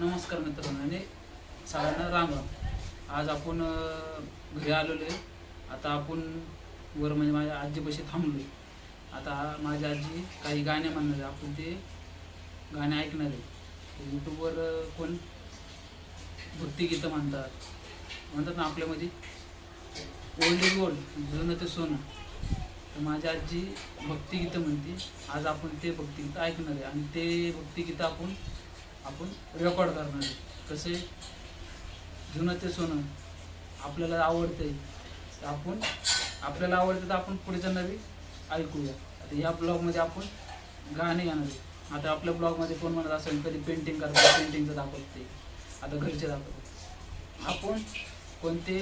नमस्कार मित्रांनो आणि सगळ्यांना राम राम आज आपण घरी आलेलो आहे. आता आपण वर म्हणजे माझ्या आजीपाशी थांबलो आता माझी आजी काही गाणे म्हणणार आहे. आपण ते गाणे ऐकणार आहे. यूट्यूबवर कोण? भक्तिगीतं म्हणतात. म्हणतात ना आपल्यामध्ये ओल्ड इज गोल्ड जुनं ते सोनं. तर माझी आजी भक्तिगीतं म्हणते. आज आपण ते भक्तिगीतं ऐकणार आहे. आणि ते भक्तिगीतं आपण आपण रेकॉर्ड करणार आहे. कसे? जुनं ते सोनं. आपल्याला आवडतंय आपण आपल्याला आवडतं तर आपण पुढच्या नवी ऐकूया. आता या ब्लॉगमध्ये आपण गाणे येणार आहे. आता आपल्या ब्लॉगमध्ये कोण म्हणत असेल कधी पेंटिंग करतात पेंटिंगचं दाखवते. आता घरचे दाखवतो. आपण कोणते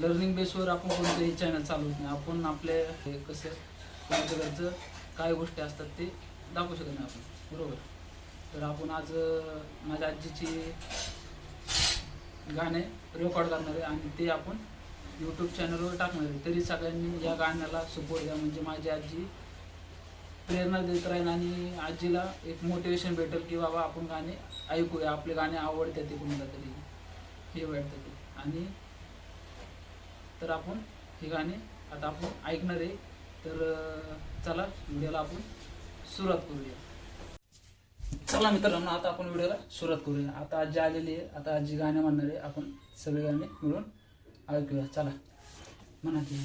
लर्निंग बेसवर आपण कोणतेही चॅनल चालवत नाही. आपण आपले हे कसं कोणाच्या घरचं काय गोष्टी असतात ते दाखवू शकत नाही आपण. बरोबर? तर आपण आज माझ्या आजीची गाणे रेकॉर्ड करणार आहे आणि ते आपण यूट्यूब चॅनलवर टाकणार आहे. तरी सगळ्यांनी या गाण्याला सपोर्ट द्या. म्हणजे माझी आजी प्रेरणा देत राहील आणि आजीला एक मोटिवेशन भेटेल की बाबा आपण गाणे ऐकूया. आपले गाणे आवडतात ते कोणाला तरी. हे वाटतं ते. आणि तर आपण हे गाणे आता आपण ऐकणार आहे. तर चला व्हिडिओला आपण सुरुवात करूया. चला मित्रांनो आता आपण व्हिडिओला सुरुवात करूया. आता आजी आलेली आहे आता आजी गाणे म्हणणार आहे. आपण सगळे गाणे मिळून ऐकूया. चला. म्हणा की.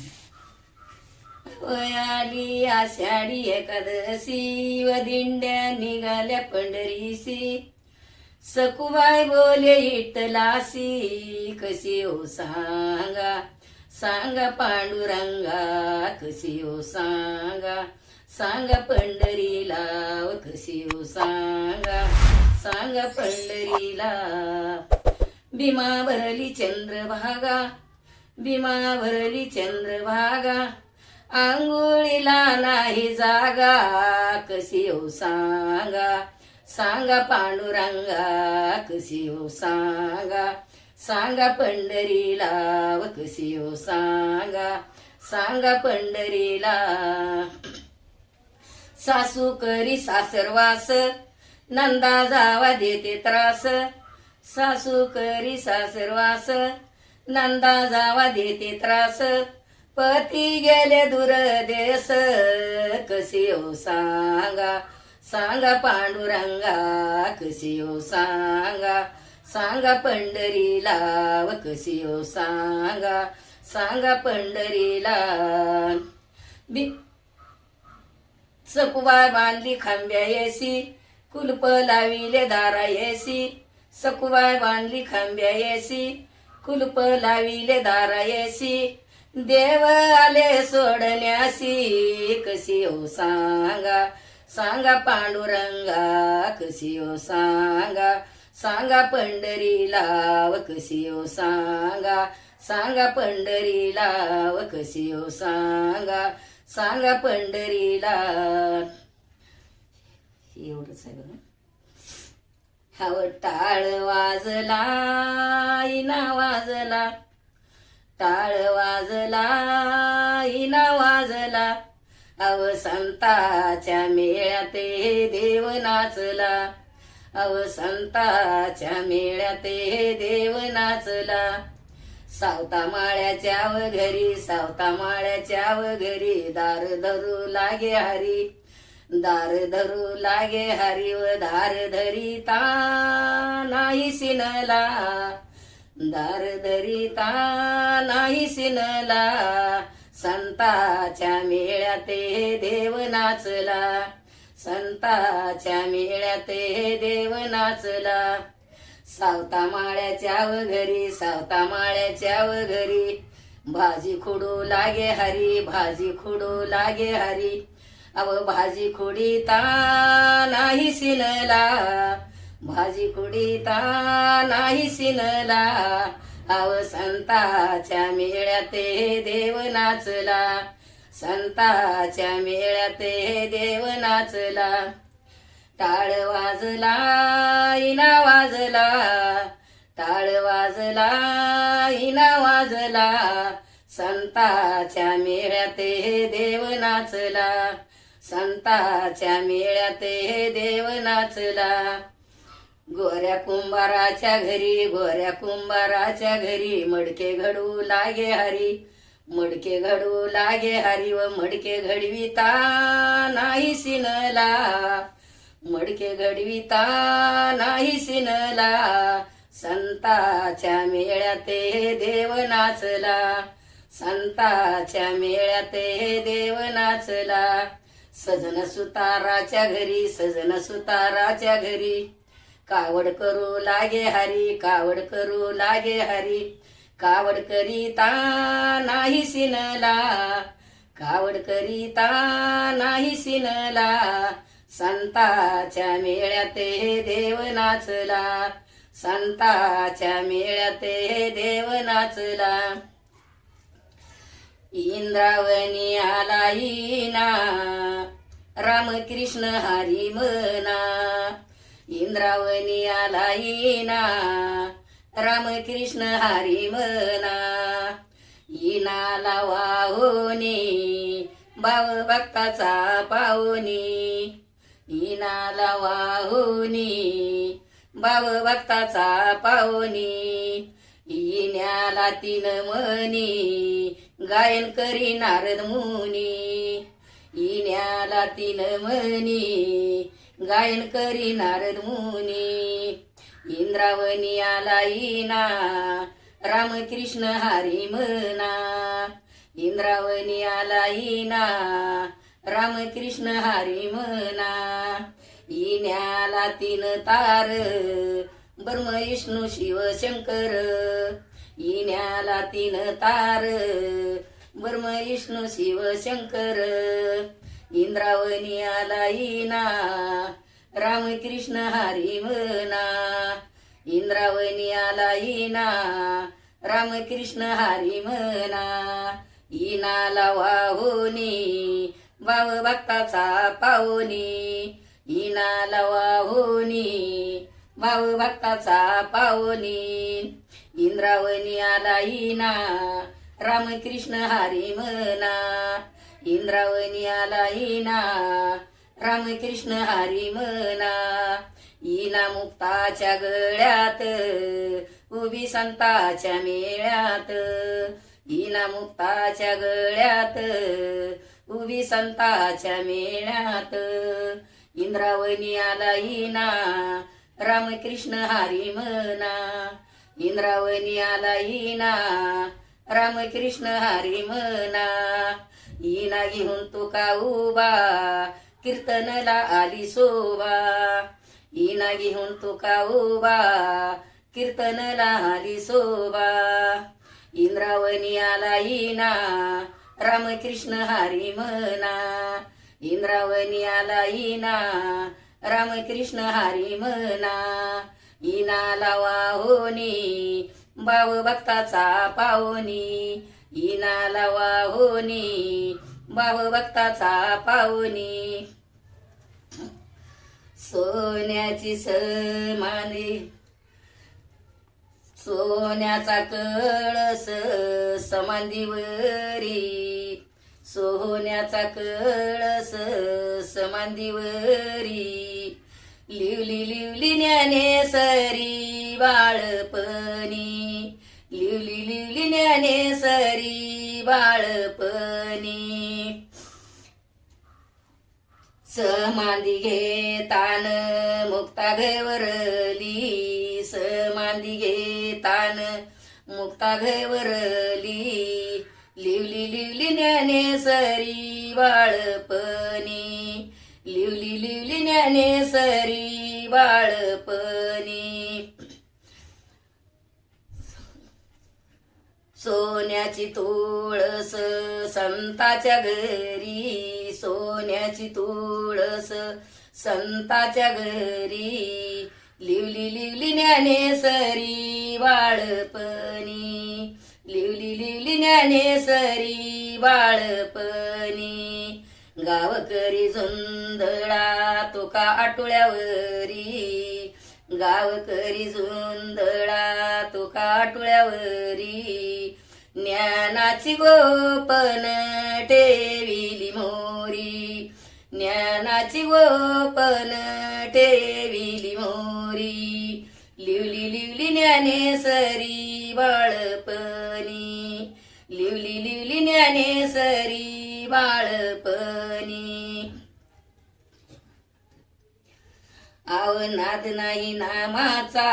वयाली आषाढी एकादशी व दिंड्या निघाल्या पंढरीसी सकुबाई बोले इटलासी कशी हो सांगा? सांगा पांडुरंगा कशी हो सांगा? सांगा पंढरीला व कशी हो सांगा. सांगा पंढरीला भीमा भरली चंद्रभागा भीमा भरली चंद्रभागा आंघोळीला नाही जागा कशी हो सांगा. सांगा पांडुरंगा कशी हो सांगा. सांगा पंढरीला व कशी हो सांगा. सांगा पंढरीला. सासू करी सासरवास. नंदा जावा देते त्रास. सासू करी सासरवास. नंदा जावा देते त्रास. पती गेले दुरदेस. कसे कशी हो सांगा? सांगा पांडुरंगा कशी हो सांगा? सांगा पंढरीला व कशी हो सांगा? सांगा पंढरीला बी सकुबाय बांधली खांब्या येसी कुलप लाविले दारा येसी. सकुबाय बांधली खांब्या येसी कुलप लाविले दारा येसी. देव आले सोडण्यासी कशी हो सांगा. सांगा पांडुरंगा कशी हो सांगा. सांगा पंढरीला व कशी हो सांगा. सांगा पंढरीला व कशी हो सांगा. सांगा पंढरीला. एवढंच आहे बघा. टाळ वाजला इना वाजला. टाळ वाजला इना वाजला. अव संताच्या मेळ्यात देव नाचला. अव संताच्या मेळ्यात देव नाचला. सावता माळ्याच्या व घरी सावता माळ्याच्या व घरी दार धरू लागे हरी. दार धरू लागे हरी व दार धरी ता नाही सिनला. दार धरी ता नाही सिनला. संताच्या मेळ्यात देव नाचला. संताच्या मेळ्यात देव नाचला. सावता माळ्याच्या व घरी सावता माळ्याच्या व घरी. भाजी खुडू लागे हरी भाजी खुडू लागे हरी. अव भाजी खुडी ता नाही सिनला भाजी खुडी ता नाही सिनला अव संताच्या मेळ्यात देव नाचला. संताच्या मेळ्यात देव नाचला. टाळ वाजला इना वाजला. टाळ वाजला इना वाजला. संताच्या मेळ्यात हे देव नाचला. संताच्या मेळ्यात हे देव नाचला. गोऱ्या कुंभाराच्या घरी गोऱ्या कुंभाराच्या घरी मडके घडू लागे हरी. मडके घडू लागे हरी व मडके घडविता नाही सिनला. मडके घडविता नाही सिनला. संताच्या मेळ्यात देव नाचला. संताच्या मेळ्यात हे देव नाचला. सजन सुताराच्या घरी सजन सुताराच्या घरी. कावड करू लागे हरी कावड करू लागे हरी. कावड करीता नाही सिनला. कावड करीता नाही सिनला. संताच्या मेळ्यात हे देव नाचला. संताच्या मेळ्यात हे देव नाचला. इंद्रावणी आला ना रामकृष्ण हरी मना इंद्रावणी आला ना रामकृष्ण हरी मना इनाला वाहोनी भाव भक्ताचा पाहुनी इनाला वाहुनी भाव भक्ताचा पाहुनी इन्याला तीन मनी गायन करी नारद मुनी. इन्याला तीन मनी गायन करी नारद मुनी. इंद्रावणी आला इना रामकृष्ण हरी मना. इंद्रावणी आला इना रामकृष्ण हरी म्हणा. इन्याला तीन तार ब्रह्म विष्णू शिव शंकर. इन्याला तीन तार ब्रह्म विष्णू शिव शंकर. इंद्रावणी आला इना रामकृष्ण हरी म्हणा. इंद्रावणी आला इना रामकृष्ण हरी म्हणा. इनाला वाहुनी बाव भक्ताचा पाहुनी इनाला वाहुनी भाऊ भक्ताचा पाहुनी इंद्रावणी आला इना रामकृष्ण हरी म्हणा. इंद्रावणी आला इना रामकृष्ण हरी म्हणा. इना मुक्ताच्या गळ्यात उभी संताच्या मेळ्यात. इना मुक्ताच्या गळ्यात उभी संताच्या मेळ्यात. इंद्रावणी आला रामकृष्ण हरी मना. इंद्रावणी आला इना रामकृष्ण हरी मना. इना घेऊन तुका उबा कीर्तनला आली शोभा. इना घेऊन तुका उबा कीर्तनला आली शोभा. इंद्रावणी आला रामकृष्ण हरी म्हणा इंद्रावणी आला इना रामकृष्ण हरी म्हणा इना लावा होनी बाव भक्ताचा पाहुनी लावा होनी बाव भक्ताचा पाहुनी. सोन्याची समाने सोन्याचा कळस समांदीवरी. सोन्याचा कळस समांदीवरी. लिवली लिवली ज्ञानेसरी बाळपणी. लिवली लिवली ज्ञानेसरी बाळपणी. समाधी घेतान मुक्ता घरली समाधी घेतान मुक्ता घरली लिवली लिवली ज्ञानेसरी बाळपणी. लिवली लिवली ज्ञानेसरी बाळपणी. सोन्याची तुळस संताच्या घरी सोन्याची तुळस संताच्या घरी. लिवली लिवली ज्ञानेसरी बाळपणी. लिवली लिवली ज्ञानेसरी बाळपणी. गावकरी झुंदळा तुका आटोळ्यावरी. गावकरी झुंदळा तुका आटोळ्यावरी. ज्ञानाची गोपन ठेविली मोरी. ज्ञानाची गोपन ठेविली मोरी. लिवली लिवली ज्ञानेसरी बाळपणी. लिवली लिवली ज्ञानेसरी बाळपणी. आवनाद नाही नामाचा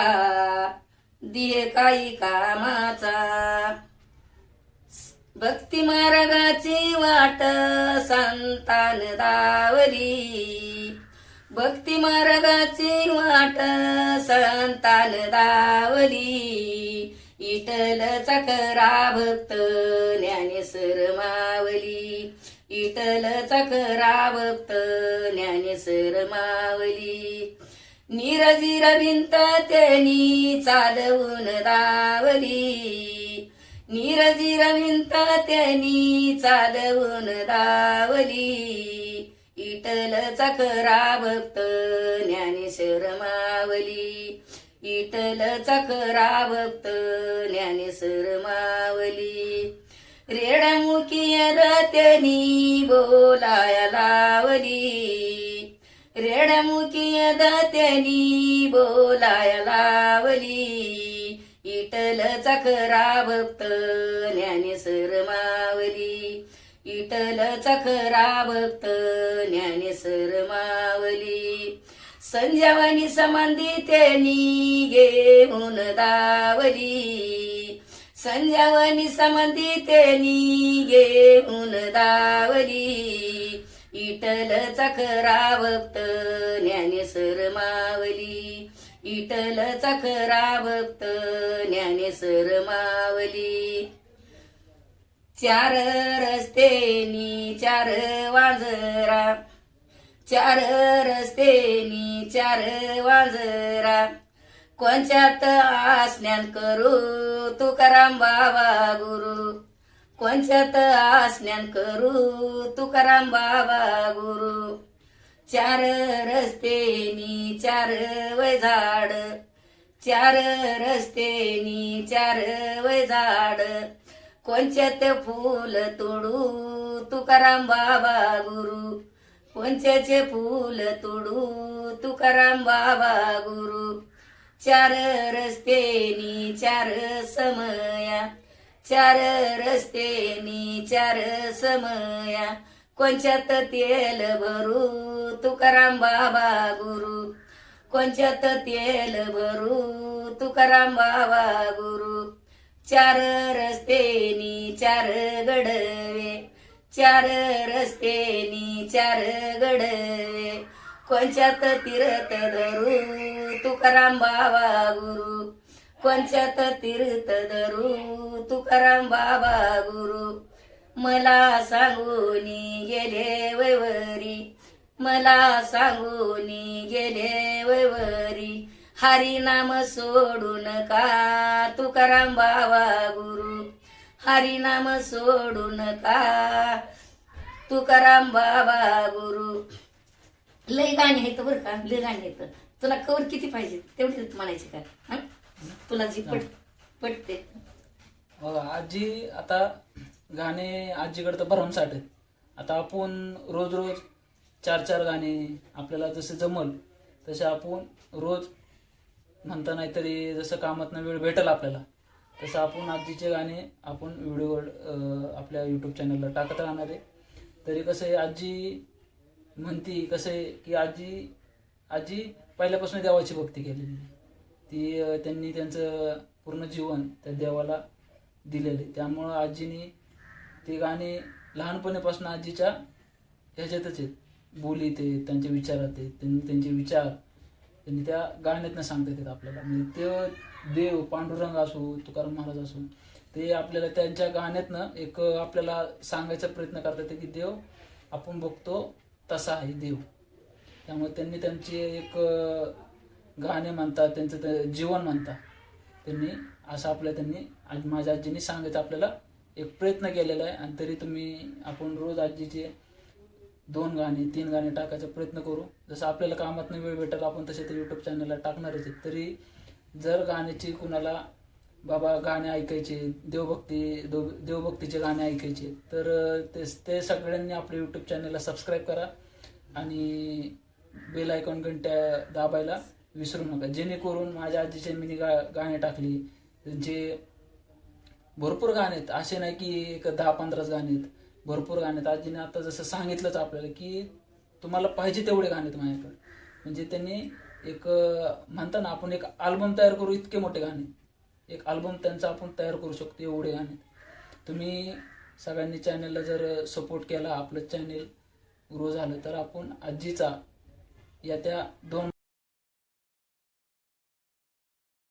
दिय काही कामाचा. भक्ती मार्गाची वाट संतान दावली. भक्ती मार्गाची वाट संतान दावली. इटल चकरा भक्त ज्ञानेश्वर मावली. इटल चकरा भक्त ज्ञानेश्वर मावली. निरजी रविंत त्यांनी चालवून दावली. निरजी रविंत त्यांनी चालवून दावली इटलचा खरा भक्त ज्ञानेश्वर मावली. इटलचा खरा भक्त ज्ञानेश्वर मावली. रेडामुखी त्यांनी बोलाया लावली. रेडामुखी त्यांनी बोलाया लावली. इटलचा खरा भक्त ज्ञानेश्वर मावली इटलचा खरा भक्त ज्ञानेसर मावली संजवानी समाधी त्यांनी घेऊन दावली संजवानी समाधी त्यांनी घेऊन दावली इटलचा खरा भक्त ज्ञानेसर मावली इटलचा खरा भक्त ज्ञानेश्वर मावली चार रस्तेनी चार वाजरा. चार रस्तेनी चार वाजरा. कोणच्यात आसण्यान करू तुकाराम बाबा गुरु. कोणच्यात आसण्यान करू तुकाराम बाबा गुरु. चार रस्तेनी चार वय झाड. चार रस्तेनी चार वय झाड. कोणच्यात फूल तोडू? तुकाराम बाबा गुरु. कोणच्याचे फूल तोडू? तुकाराम बाबा गुरु. चार रस्तेनी चार समया. चार रस्तेनी चार समया. कोणच्यात तेल भरू? तुकाराम बाबा गुरु. कोणच्यात तेल भरू? तुकाराम बाबा गुरु. चार रस्तेनी चार गडवे. चार रस्तेनी चार गडवे. कोणच्यात तीर्थ धरू? तुकाराम बाबा गुरु. कोणच्यात तीर्थ धरू? तुकाराम बाबा गुरु. मला सांगून गेले वैवरी. मला सांगून गेले वैवरी. हरिनाम सोडू नका तुकाराम बाबा गुरु? हरिनाम सोडू नका तुकाराम बाबा गुरु? लय गाणी आहेत बरं का लय गाणी आहेत. तुला कवर किती पाहिजे? तेवढी म्हणायची का? तुला जी पट पटते. आजी आता गाणे आजीकडे तर भरमसाठ आहेत. आता आपण रोज रोज चार चार गाणे आपल्याला जसे जमल तसे आपण रोज म्हणता नाहीतरी जसं कामातनं वेळ भेटेल आपल्याला तसं आपण आजीचे गाणे आपण व्हिडिओवर आपल्या यूट्यूब चॅनलला टाकत राहणार आहे. तरी कसं आहे आजी म्हणती कसं आहे की आजी आजी पहिल्यापासून देवाची भक्ती केलेली ती त्यांनी त्यांचं पूर्ण जीवन त्या देवाला दिलेले त्यामुळं आजीनी ती गाणी लहानपणीपासून आजीच्या ह्याच्यातच आहेत. बोली ते त्यांच्या विचारात आहेत त्यांनी त्यांचे विचार त्यांनी त्या गाण्यातनं सांगता येतात आपल्याला. म्हणजे ते देव पांडुरंग असो तुकाराम महाराज असो ते आपल्याला त्यांच्या गाण्यातनं एक आपल्याला सांगायचा प्रयत्न करतात की देव आपण बघतो तसा आहे देव. त्यामुळे त्यांनी त्यांचे एक गाणे म्हणतात त्यांचं ते जीवन म्हणतात. त्यांनी असं आपल्या त्यांनी आज माझ्या आजीने सांगायचं आपल्याला एक प्रयत्न केलेला आहे आणि तरी तुम्ही आपण रोज आजीचे दोन गाणे तीन गाणे टाकायचा प्रयत्न करू. जसं आपल्याला कामातनं वेळ भेटेल आपण तसे ते यूट्यूब चॅनलला टाकणारच आहेत. तरी जर गाण्याची कुणाला बाबा गाणे ऐकायचे देवभक्ती देव देवभक्तीचे गाणे ऐकायचे तर ते ते सगळ्यांनी आपल्या यूट्यूब चॅनलला सबस्क्राईब करा. आणि बेल आयकॉन घंट्या दाबायला विसरू नका. जेणेकरून माझ्या आजीचे मी गा गाणे टाकली त्यांचे भरपूर गाणे आहेत. असे नाही की एक दहा पंधराच गाणे आहेत. भरपूर गाणे आहेत. आजीने आता जसं सांगितलंच आपल्याला की तुम्हाला पाहिजे तेवढे गाणे आहेत माझ्याकडे. म्हणजे त्यांनी एक म्हणता ना आपण एक अल्बम तयार करू इतके मोठे गाणे एक अल्बम त्यांचा आपण तयार करू शकतो एवढे गाणे तुम्ही सगळ्यांनी चॅनलला जर सपोर्ट केला आपलं चॅनेल ग्रो झालं तर आपण आजीचा या त्या दोन